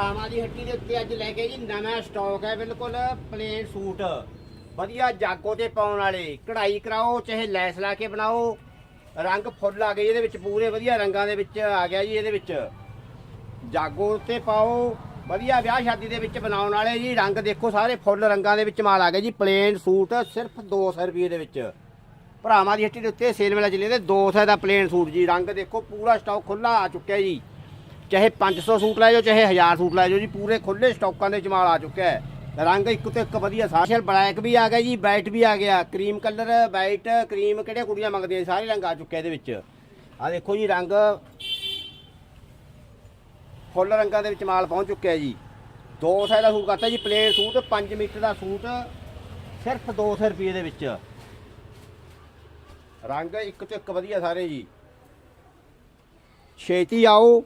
ਭਰਾਵਾਂ ਦੀ ਹੱਟੀ ਦੇ ਉੱਤੇ ਅੱਜ ਲੈ ਕੇ ਜੀ ਨਵਾਂ ਸਟਾਕ ਹੈ, ਬਿਲਕੁਲ ਪਲੇਨ ਸੂਟ। ਵਧੀਆ ਜਾਗੋ ਤੇ ਪਾਉਣ ਵਾਲੇ, ਕਢਾਈ ਕਰਾਓ, ਚਾਹੇ ਲੈਸ ਲਾ ਕੇ ਬਣਾਓ। ਰੰਗ ਫੁੱਲ ਆ ਗਏ, ਇਹਦੇ ਵਿੱਚ ਪੂਰੇ ਵਧੀਆ ਰੰਗਾਂ ਦੇ ਵਿੱਚ ਆ ਗਿਆ ਜੀ ਇਹਦੇ ਵਿੱਚ। ਜਾਗੋ ਤੇ ਪਾਓ, ਵਧੀਆ ਵਿਆਹ ਸ਼ਾਦੀ ਦੇ ਵਿੱਚ ਬਣਾਉਣ ਵਾਲੇ ਜੀ, ਰੰਗ ਦੇਖੋ ਸਾਰੇ ਫੁੱਲ ਰੰਗਾਂ ਦੇ ਵਿੱਚ ਮਾਲ ਆ ਗਿਆ ਜੀ ਪਲੇਨ ਸੂਟ, ਸਿਰਫ 200 ਰੁਪਏ ਦੇ ਵਿੱਚ। ਭਰਾਵਾਂ ਦੀ ਹੱਟੀ ਦੇ ਉੱਤੇ ਸੇਲ ਵੇਲਾ ਚੱਲੇ ਤੇ 200 ਦਾ ਪਲੇਨ ਸੂਟ ਜੀ, ਰੰਗ ਦੇਖੋ ਪੂਰਾ ਸਟਾਕ ਖੁੱਲਾ ਆ ਚੁੱਕਿਆ ਜੀ। ਚਾਹੇ 500 ਸੂਟ ਲੈ ਜਾਓ, ਚਾਹੇ 1000 ਸੂਟ ਲੈ ਜਾਓ ਜੀ, ਪੂਰੇ ਖੁੱਲੇ ਸਟਾਕਾਂ ਦੇ ਵਿੱਚ ਮਾਲ ਆ ਚੁੱਕਿਆ ਹੈ। ਰੰਗ ਇੱਕ ਤੋਂ ਇੱਕ ਵਧੀਆ ਸਾਸ਼ਲ ਬਲੈਕ ਵੀ ਆ ਗਿਆ ਜੀ ਵਾਈਟ ਵੀ ਆ ਗਿਆ। ਕਰੀਮ ਕਲਰ ਵਾਈਟ ਕਰੀਮ ਕਿਹੜੇ ਕੁੜੀਆਂ ਮੰਗਦੀਆਂ ਸਾਰੇ ਰੰਗ ਆ ਚੁੱਕੇ ਇਹਦੇ ਵਿੱਚ। ਆ ਦੇਖੋ ਜੀ, ਰੰਗ ਫੁੱਲ ਰੰਗਾਂ ਦੇ ਵਿੱਚ ਮਾਲ ਪਹੁੰਚ ਚੁੱਕਿਆ ਜੀ। 200 ਦਾ ਸੂਟ ਕਰਤਾ ਜੀ ਪਲੇਨ ਸੂਟ 5 ਮੀਟਰ ਦਾ ਸੂਟ, ਸਿਰਫ 200 ਰੁਪਏ ਦੇ ਵਿੱਚ। ਰੰਗ ਇੱਕ ਤੋਂ ਇੱਕ ਵਧੀਆ ਸਾਰੇ ਜੀ। ਛੇਤੀ ਆਓ।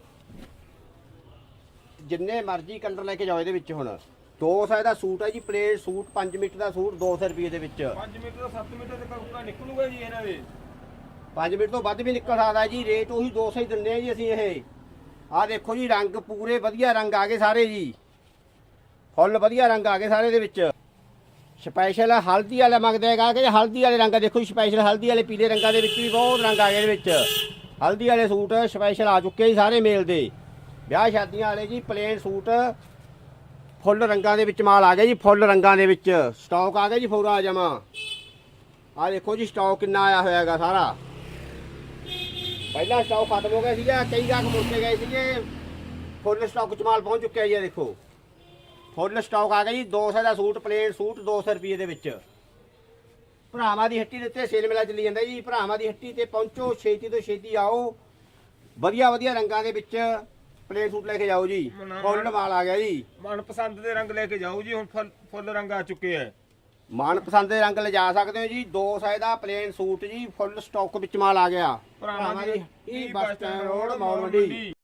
ਜਿੰਨੇ ਮਰਜ਼ੀ ਕਲਰ ਲੈ ਕੇ ਜਾਓ ਇਹਦੇ ਵਿੱਚ ਹੁਣ। 200 ਦਾ ਸੂਟ ਹੈ ਜੀ ਪਲੇਨ ਸੂਟ 5 ਮੀਟਰ ਦਾ ਸੂਟ 200 ਰੁਪਏ ਦੇ ਵਿੱਚ। 5 ਮੀਟਰ ਤੋਂ 7 ਮੀਟਰ ਤੱਕ ਉੱਪਰ ਨਿਕਲੂਗਾ ਜੀ ਇਹਨਾਂ ਦੇ। 5 ਮਿੰਟ ਤੋਂ ਵੱਧ ਵੀ ਨਿਕਲ ਸਕਦਾ ਜੀ ਰੇਟ ਉਹੀ 200 ਹੀ ਦਿੰਦੇ ਆ ਜੀ ਅਸੀਂ ਇਹ। ਆਹ ਦੇਖੋ ਜੀ ਰੰਗ ਪੂਰੇ ਵਧੀਆ ਰੰਗ ਆ ਗਏ ਸਾਰੇ ਜੀ। ਫੁੱਲ ਵਧੀਆ ਰੰਗ ਆ ਗਏ ਸਾਰੇ ਦੇ ਵਿੱਚ। ਸਪੈਸ਼ਲ ਹਲਦੀ ਵਾਲਾ ਮੰਗਦੇ ਹੈਗਾ ਕਿ ਹਲਦੀ ਵਾਲੇ ਰੰਗ ਦੇਖੋ ਜੀ ਸਪੈਸ਼ਲ ਹਲਦੀ ਵਾਲੇ ਪੀਲੇ ਰੰਗਾਂ ਦੇ ਵਿੱਚ ਵੀ ਬਹੁਤ ਰੰਗ ਆ ਗਏ ਇਹਦੇ ਵਿੱਚ। ਹਲਦੀ ਵਾਲੇ ਸੂਟ ਸਪੈਸ਼ਲ ਆ ਚੁੱਕੇ ਜੀ ਸਾਰੇ ਮੇਲ ਦੇ। ਵਿਆਹ ਸ਼ਾਦੀਆਂ ਵਾਲੇ ਜੀ ਪਲੇਨ ਸੂਟ ਫੁੱਲ ਰੰਗਾਂ ਦੇ ਵਿੱਚ ਮਾਲ ਆ ਗਿਆ ਜੀ, ਫੁੱਲ ਰੰਗਾਂ ਦੇ ਵਿੱਚ। ਸਟਾਕ ਆ ਗਿਆ ਜੀ ਫੋਰਾ ਜਮਾ। ਆ ਦੇਖੋ ਜੀ ਸਟਾਕ ਕਿੰਨਾ ਆਇਆ ਹੋਇਆ ਹੈਗਾ ਸਾਰਾ। ਪਹਿਲਾ ਸਟਾਕ ਖਤਮ ਹੋ ਗਿਆ ਸੀਗਾ, ਕਈ ਗਾਹਕ ਮੁੜ ਕੇ ਗਏ ਸੀਗੇ। ਫੁੱਲ ਸਟਾਕ ਚ ਮਾਲ ਪਹੁੰਚ ਚੁੱਕਿਆ ਜੀ, ਇਹ ਦੇਖੋ। ਫੁੱਲ ਸਟਾਕ ਆ ਗਿਆ ਜੀ 200 ਦਾ ਸੂਟ ਪਲੇਨ ਸੂਟ 200 ਰੁਪਏ ਦੇ ਵਿੱਚ। ਭਰਾਵਾਂ ਦੀ ਹੱਟੀ ਦੇ ਉੱਤੇ ਸੇਲ ਮੇਲਾ ਚੱਲੀ ਜਾਂਦਾ ਜੀ। ਭਰਾਵਾਂ ਦੀ ਹੱਟੀ ਤੇ ਪਹੁੰਚੋ, ਛੇਤੀ ਤੋਂ ਛੇਤੀ ਆਓ। ਵਧੀਆ ਵਧੀਆ ਰੰਗਾਂ ਦੇ ਵਿੱਚ। ਪਲੇਨ ਸੂਟ ਲੈ ਕੇ ਜਾਓ ਜੀ। ਮਨਾ- ਫੁੱਲ ਮਾਲ ਆ ਗਿਆ ਜੀ। ਮਨਪਸੰਦ ਦੇ ਰੰਗ ਲੈ ਕੇ ਜਾਓ ਜੀ ਹੁਣ ਫੁੱਲ ਫੁੱਲ ਰੰਗ ਆ ਚੁੱਕੇ ਆ। ਮਨਪਸੰਦ ਦੇ ਰੰਗ ਲਿਜਾ ਸਕਦੇ ਹੋ ਜੀ 200 ਦਾ ਪਲੇਨ ਸੂਟ ਜੀ ਫੁੱਲ ਸਟਾਕ ਵਿੱਚ ਮਾਲ ਆ ਗਿਆ। ਭਰਾਵਾਂ ਦੀ ਇਹ ਬੱਸ ਸਟੈਂਡ ਰੋਡ ਮੌਲ ਮੰਡੀ।